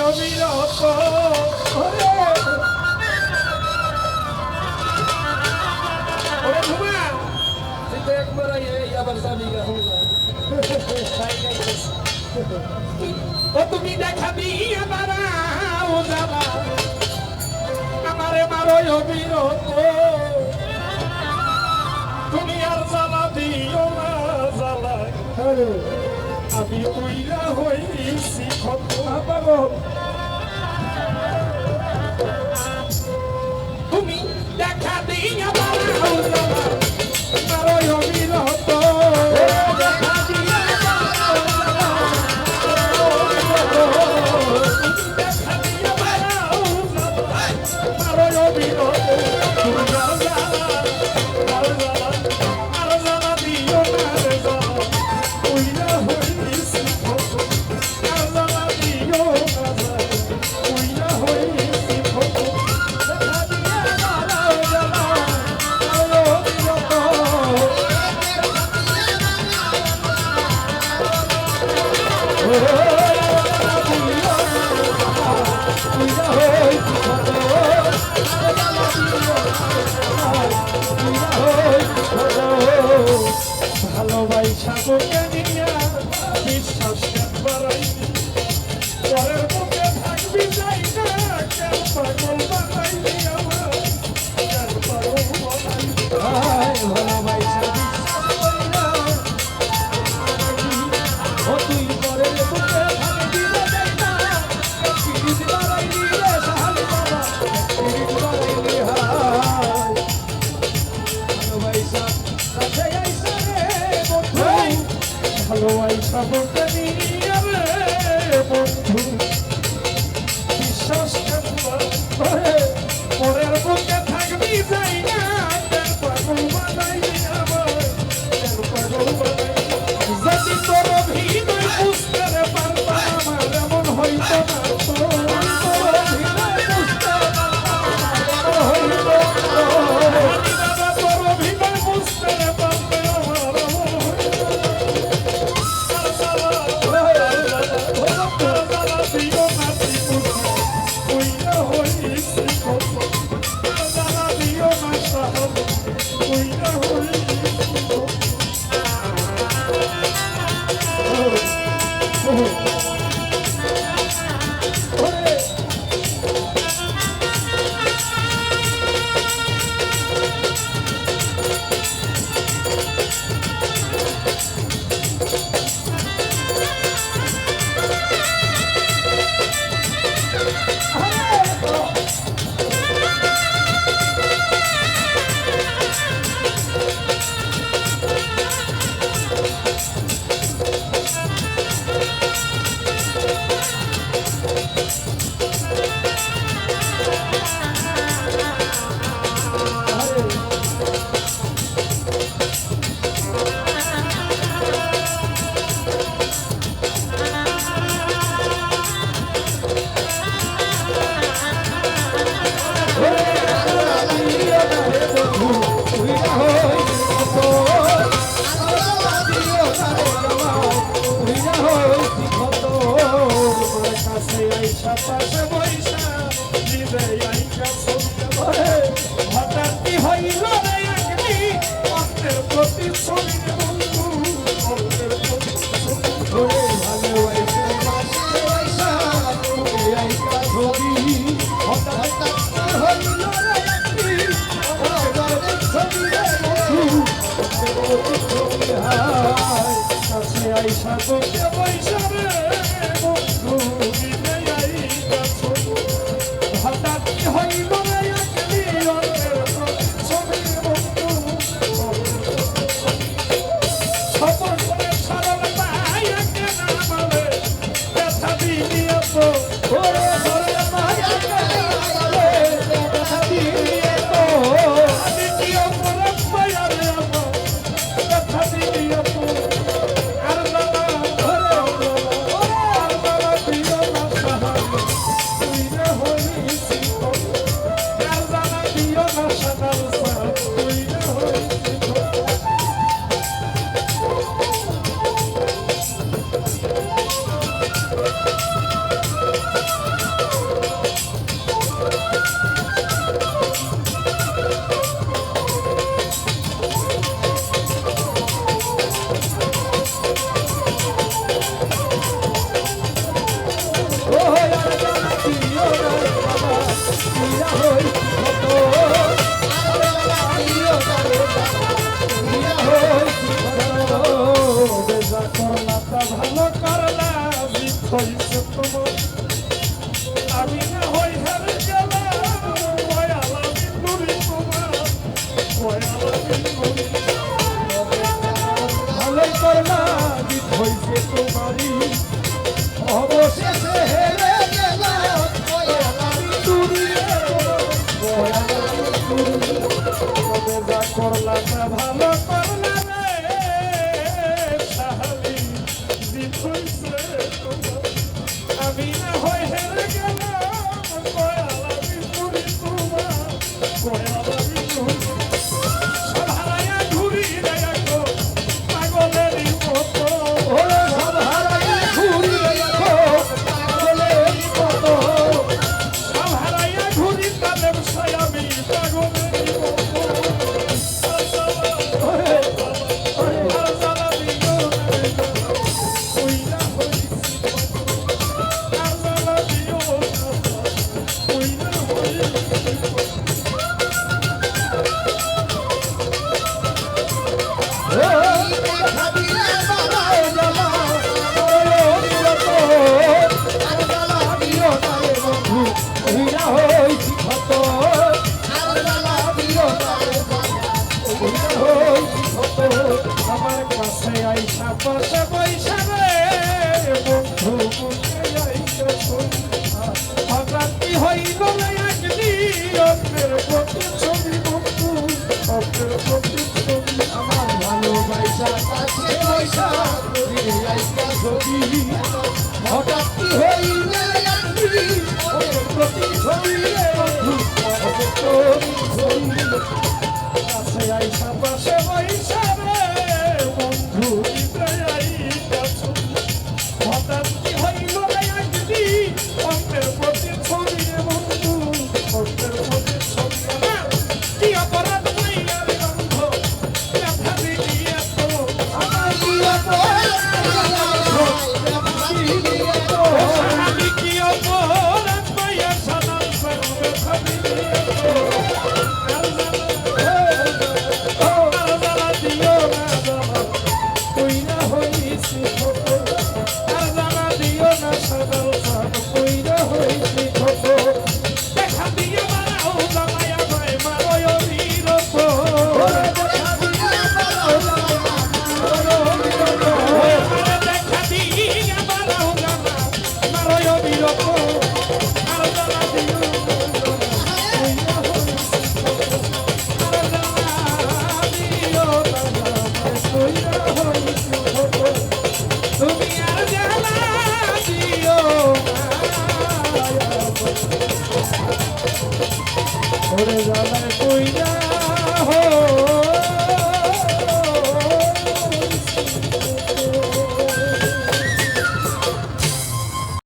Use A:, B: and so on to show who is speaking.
A: অবিরত ও তুমি দেখাবি আমার আমারে মারো অবিরত তুমি আর জ্বালা দিও না জ্বালা হ্যাঁ। আমি কইরা হইছি খত বাবা ভালোবাসা Vamos প্রভু কাছে আইসা করতে পয়সা ভালো করলে হইল অন্যের প্রতি ছবি বন্ধু অন্যের প্রতি ছবি আমার ভালোবাসা কাছে পয়সা ছবি হঠাৎ কি হইল প্রতি ছবি বন্ধু ছবি What is our name?